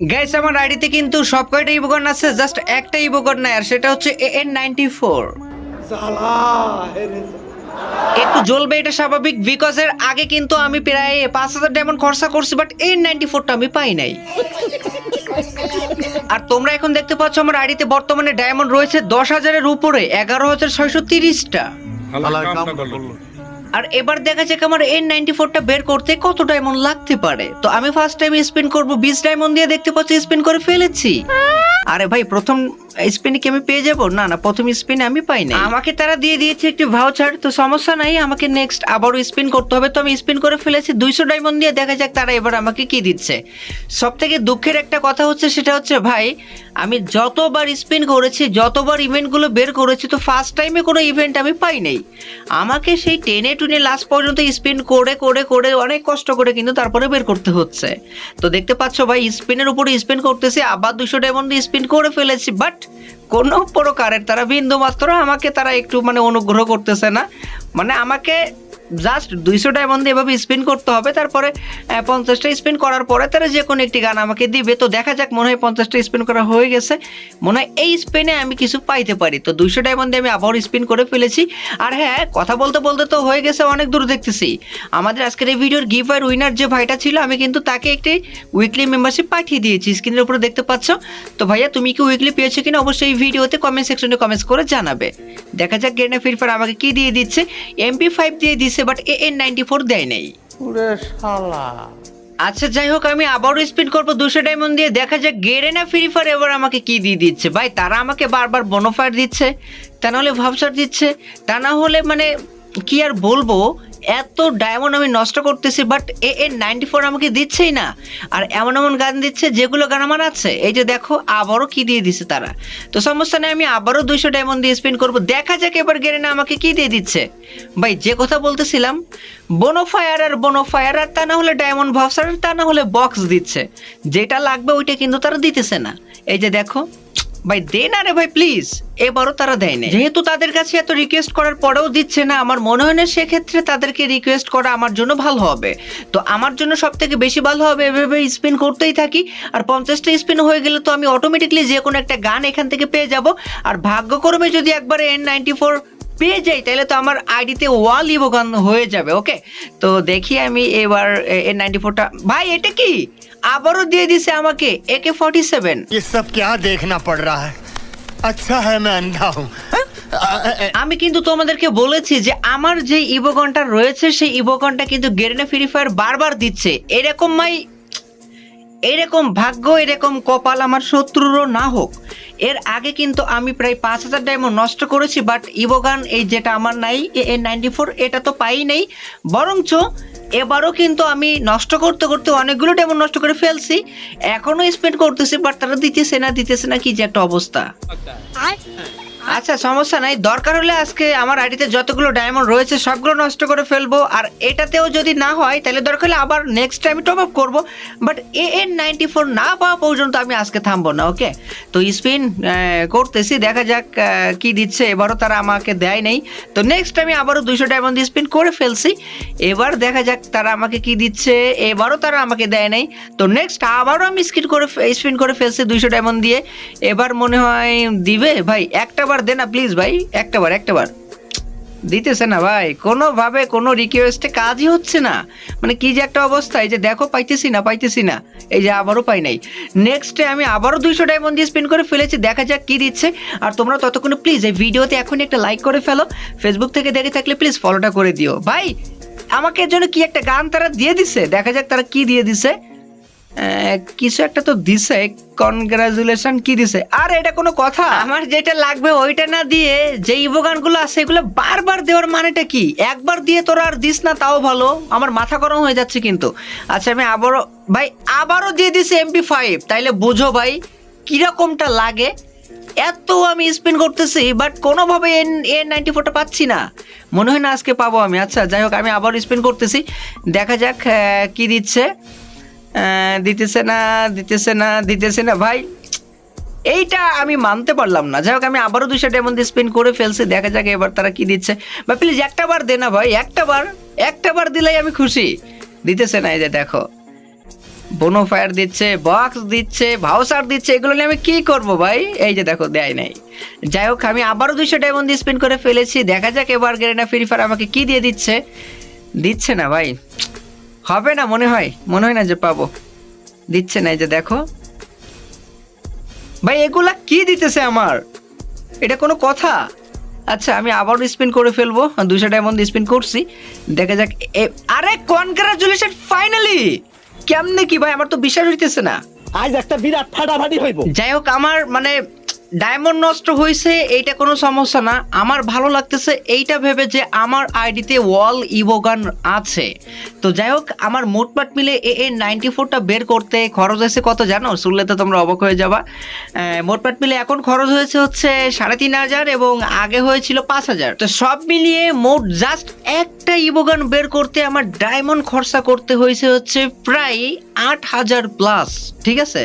Guys আমার আইডিতে কিন্তু সব কয়টা ইবোকন আছে জাস্ট একটা ইবোকন নাই আর সেটা হচ্ছে এন নাইনটি ফোর একটু জ্বলবে এটা স্বাভাবিক বিকজ এর আগে কিন্তু আমি প্রায় পাঁচ হাজার ডায়মন্ড খরচা করছি বাট এন নাইনটি ফোরটা আমি পাই নাই। আর তোমরা এখন দেখতে পাচ্ছ আমার আইডিতে বর্তমানে ডায়মন্ড রয়েছে দশ হাজারের উপরে এগারো হাজার ছয়শো তিরিশটা। আর এবার দেখা যাক আমার এন নাইনটি ফোরটা বের করতে কত ডায়মন্ড লাগতে পারে। তো আমি ফার্স্ট টাইম স্পিন করব, বিশ ডায়মন্ড দিয়ে দেখতে পাচ্ছি স্পিন করে ফেলেছি। আরে ভাই, প্রথম স্পিনে কি আমি পেয়ে যাব? না না, প্রথম স্পিনে আমি পাই না আমাকে তারা দিয়ে দিয়েছে একটি ভাউচার তো সমস্যা নাই, আমাকে নেক্সট আবারও স্পিন করতে হবে। তো আমি স্পিন করে ফেলেছি, দুইশো ডায়মন্ড দিয়ে দেখা যাক তারা এবার আমাকে কি দিচ্ছে। সব থেকে দুঃখের একটা কথা হচ্ছে, সেটা হচ্ছে ভাই, আমি যতবার স্পিন করেছি, যতবার ইভেন্টগুলো বের করেছি, তো ফার্স্ট টাইমে কোনো ইভেন্ট আমি পাই নাই। আমাকে সেই টেনে টুনে লাস্ট পর্যন্ত স্পিন করে করে করে অনেক কষ্ট করে কিন্তু তারপরে বের করতে হচ্ছে। তো দেখতে পাচ্ছ ভাই স্পিনের উপরে স্পিন করতেছি, আবার দুশো ডায়মন্ড স্পিন করে ফেলেছি বাট কোনো প্রকারের তারা বিন্দু মাত্র আমাকে তারা একটু মানে অনুগ্রহ করতেছে না। মানে আমাকে জাস্ট দুইশো ডায়মন্ড এভাবে স্পিন করতে হবে, তারপরে পঞ্চাশটা স্পিন করার পরে তারা যে কোনো একটি গান আমাকে দিবে। তো দেখা যাক, মনে হয় পঞ্চাশটা স্পিন করা হয়ে গেছে। মনে হয় এই স্পিনে আমি কিছু পাইতে পারি। তো দুইশো দিয়ে আমি আবার স্পিন করে ফেলেছি। আর হ্যাঁ কথা বলতে বলতে তো হয়ে গেছে, অনেক দূর দেখতেছি। আমাদের আজকের এই ভিডিওর গিফার উইনার যে ভাইটা ছিল, আমি কিন্তু তাকে একটি উইকলি মেম্বারশিপ পাঠিয়ে দিয়েছি। স্ক্রিনের উপরে দেখতে পাচ্ছ? তো ভাইয়া, তুমি কি উইকলি পেয়েছ কিনা অবশ্যই এই ভিডিওতে কমেন্ট সেকশনে কমেন্টস করে জানাবে। দেখা যাক গেনে ফিরফার আমাকে কি দিয়ে দিচ্ছে? এমপি ফাইভ দিয়ে দিচ্ছে but A N ninety four দেয় নাই। ওরে শালা। আচ্ছা যাই হোক আমি আবারও স্পিন করব দুশো ডায়মন্ড দিয়ে। দেখা যাক গেড়ে না ফ্রি ফায়ার এবার আমাকে কি দিয়ে দিচ্ছে। ভাই তারা আমাকে বারবার বনফায়ার দিচ্ছে তা নাহলে ভাবসার দিচ্ছে। তা না হলে মানে কি আর বলব এত ডায়মন্ড আমি নষ্ট করতেছি but A N ninety four আমাকে দিচ্ছেই না। আর এমন এমন গান দিচ্ছে যেগুলো গান আমার আছে। এই যে দেখো, আবারও কি দিয়ে দিচ্ছে তারা। তো সমস্যা নেই, আমি আবারও দুইশো ডায়মন্ড দিয়ে স্পিন করব। দেখা যাক এবার গেরেনা আমাকে কি দিয়ে দিচ্ছে। ভাই, যে কথা বলতেছিলাম বনোফায়ার আর বনোফায়ার আর তা না হলে ডায়মন্ড ভাবসার তা না হলে বক্স দিচ্ছে। যেটা লাগবে ওইটা কিন্তু তারা দিতেছে না। এই যে দেখো ভাই, দে না রে ভাই প্লিজ এবারও তারা দেয় না যেহেতু তাদের কাছে এত রিকোয়েস্ট করার পরেও দিচ্ছে না, আমার মনে হয় না সেক্ষেত্রে তাদেরকে রিকোয়েস্ট করা আমার জন্য ভালো হবে। তো আমার জন্য সব থেকে বেশি ভালো হবে এভাবে স্পিন করতেই থাকি। আর পঞ্চাশটা স্পিন হয়ে গেলে তো আমি অটোমেটিকলি যে কোনো একটা গান এখান থেকে পেয়ে যাব। আর ভাগ্যক্রমে যদি একবার এন নাইনটি ফোর পেয়ে যাই তাহলে তো আমার আইডিতে ওয়াল ইভোগান হয়ে যাবে ওকে? তো দেখি আমি এবার এ নাইনটি ফোরটা ভাই এটা কি? আবারও দিয়ে দিছে আমাকে একে ফর্টি সেভেন। সব কে দেখনা পড় রা আচ্ছা হ্যাঁ আচ্ছা হ্যাঁ আমি আন্ধা হুম আমি কিন্তু তোমাদেরকে বলেছি যে আমার যে ইভোগনটা রয়েছে সেই ইভোগনটা কিন্তু গেরিনা ফ্রি ফায়ার বারবার দিচ্ছে। এরকম মাই এরকম ভাগ্য এরকম কপাল আমার শত্রুরও না হোক। এর আগে কিন্তু আমি প্রায় পাঁচ হাজার ডায়মন্ড নষ্ট করেছি বাট ইভোগান এই যেটা আমার নাই এ নাইনটি ফোর এটা তো পাই নাই। বরঞ্চ এবারও কিন্তু আমি নষ্ট করতে করতে অনেকগুলো ডায়মন্ড নষ্ট করে ফেলছি। এখনও স্পেন্ড করতেছি বাট তারা দিতেছে না দিতেছে না কি যে একটা অবস্থা। আচ্ছা সমস্যা নাই। দরকার হলে আজকে আমার আইডিতে যতগুলো ডায়মন্ড রয়েছে, সবগুলো নষ্ট করে ফেলব। আর এটাতেও যদি না হয়, তাহলে দরকার হলে আবার নেক্সট টাইম টপ আপ করব। But A N ninety four না পাওয়া পর্যন্ত আমি আজকে থামবো না ওকে তো স্পিন করতেছি, দেখা যাক কি দিচ্ছে। এবারও তারা আমাকে দেয় নেই। তো নেক্সট আমি আবারও দুইশো ডায়মন্ড দিয়ে স্পিন করে ফেলছি। এবার দেখা যাক তারা আমাকে কি দিচ্ছে। এবারও তারা আমাকে দেয় নাই। তো নেক্সট আবারও আমি স্কিন করে স্পিন করে ফেলছি দুইশো ডায়মন্ড দিয়ে। এবার মনে হয় দিবে? ভাই, একটা বার দে না প্লিজ ভাই। একটা বার একটা বার দিতেছে না ভাই। কোনোভাবে কোনো রিকোয়েস্টে কাজই হচ্ছে না। মানে কি যে একটা অবস্থা, এই যে দেখো পাইতেছি না পাইতেছি না। এই যে আবারও পাই নাই। নেক্সটে আমি আবারও দুইশো ডায়মন্ড দিয়ে স্পিন করে ফেলেছি, দেখা যাক কি দিচ্ছে। আর তোমরা ততক্ষণে প্লিজ এই ভিডিওতে এখনই একটা লাইক করে ফেলো। ফেসবুক থেকে দেখে থাকলে প্লিজ ফলোটা করে দিও। ভাই, আমাকে জন্য কি একটা গান তারা দিয়ে দিছে? দেখা যাক তারা কি দিয়ে দিছে। কিছু একটা তো দিছে। কনগ্রাচুলেশন কি দিছে? আর, এটা কোনো কথা। আমার যেটা লাগবে ওইটা না দিয়ে যে ইভোগানগুলো আছে, এগুলো বারবার দেওয়ার মানেটা কি? একবার দিয়ে তোরা আর দিস না, তাও ভালো। আমার মাথা গরম হয়ে যাচ্ছে কিন্তু। আচ্ছা আমি আবারও ভাই, আবারও দিয়ে দিছি এমপি ফাইভ তাইলে বুঝো ভাই, কিরকমটা লাগে? এত আমি স্পিন করতেছি বাট কোনোভাবে এন এন নাইনটি ফোরটা পাচ্ছি না। মনে হয় না আজকে পাবো আমি। আচ্ছা যাই হোক, আমি আবার স্পিন করতেছি। দেখা যাক কি দিচ্ছে। দিতেছে না দিতেছে না দিতেছে না। ভাই, এইটা আমি মানতে পারলাম না। যাই হোক, আমি আবারও দুইশো ডায়মন্ড স্পিন করে ফেলছি, দেখা যাক এবার তারা কি দিচ্ছে। বা প্লিজ একটা বার দে না ভাই, একটা বার একটা বার দিলেই আমি খুশি। দিতেছে না এই যে দেখো। বোনো ফায়ার দিচ্ছে বক্স দিচ্ছে ভাউসার দিচ্ছে, এগুলো নিয়ে আমি কি করব ভাই? এই যে দেখো, দেয় নাই। যাই হোক, আমি আবারও দুইশো ডায়মন্ড দিয়ে স্পেন্ড করে ফেলেছি। দেখা যাক এবার গেরেনা ফ্রি ফায়ার আমাকে কি দিয়ে দিচ্ছে। দিচ্ছে না ভাই। হবে না মনে হয় মনে হয় না যে পাবো। দিচ্ছে না এই যে দেখো। ভাই এগুলা কি দিতেছে আমার? এটা কোনো কথা? আচ্ছা আমি আবারও স্পিন করে ফেলব। দুশো ডায়মন্ড স্পিন করছি। দেখা যাক আরে কনগ্রাচুলেশন ফাইনালি কেমনে কি ভাই আমার তো বিশ্বাস হইতেছে না। আজ একটা বিরাট ফাটাফাটি হইব। যাই হোক আমার মানে ডায়মন্ড নষ্ট হয়েছে, এইটা কোনো সমস্যা না। আমার ভালো লাগতেছে এইটা ভেবে যে আমার আইডিতে ওয়াল ইভোগান আছে। তো যাই হোক, আমার মোটপাট মিলে এ এ নাইনটি ফোরটা বের করতে খরচ হয়েছে কত জানো? শুনলে তো তোমরা অবাক হয়ে যাবা। মোটপাট মিলে এখন খরচ হয়েছে হচ্ছে সাড়ে তিন হাজার এবং আগে হয়েছিল পাঁচ হাজার। তো সব মিলিয়ে মোট জাস্ট একটা ইভোগান বের করতে আমার ডায়মন্ড খরচা করতে হয়েছে হচ্ছে প্রায় আট হাজার প্লাস, ঠিক আছে?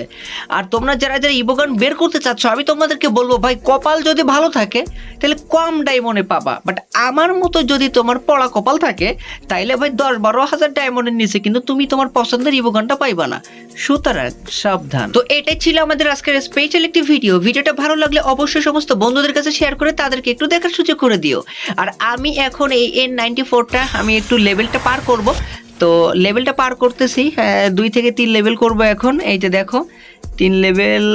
আর তোমরা যারা যারা ইভোগান বের করতে চাচ্ছ, আমি তোমাদেরকে বলব, ভাই, কপাল যদি ভালো থাকে, তাহলে কম ডায়মন্ডে পাবা। বাট আমার মতো যদি তোমার পড়া কপাল থাকে, তাইলে ভাই দশ বারো হাজার ডায়মন্ডের নিচে কিন্তু তুমি তোমার পছন্দের ইভোগানটা পাইবা না। সুতরাং সাবধান। তো এটাই ছিল আমাদের আজকের স্পেশাল একটি ভিডিও ভিডিওটা ভালো লাগলে অবশ্যই সমস্ত বন্ধুদের কাছে শেয়ার করে তাদেরকে একটু দেখার সুযোগ করে দিও। আর আমি এখন এই এন নাইনটি ফোরটা আমি একটু লেভেলটা পার করব। তো লেভেলটা পার করতেছি দুই থেকে তিন লেভেল করব এখন। এই যে দেখো, তিন লেভেল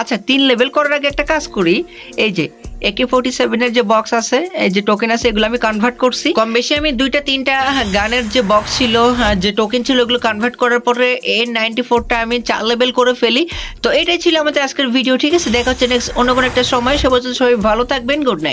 আচ্ছা তিন লেভেল করার আগে একটা কাজ করি। এই যে একে ফোর্টি সেভেনের যে বক্স আছে যে টোকেন আছে, এগুলো আমি কনভার্ট করছি। কম বেশি আমি দুইটা, তিনটা গানের যে বক্স ছিল যে টোকেন ছিল ওগুলো কনভার্ট করার পরে এ নাইনটি ফোরটা আমি চার লেভেল করে ফেলি। তো এটাই ছিল আমাদের আজকের ভিডিও ঠিক আছে? দেখা হচ্ছে নেক্সট অন্য কোনো একটা সময়। সে বছর সবাই ভালো থাকবেন গুড নাইট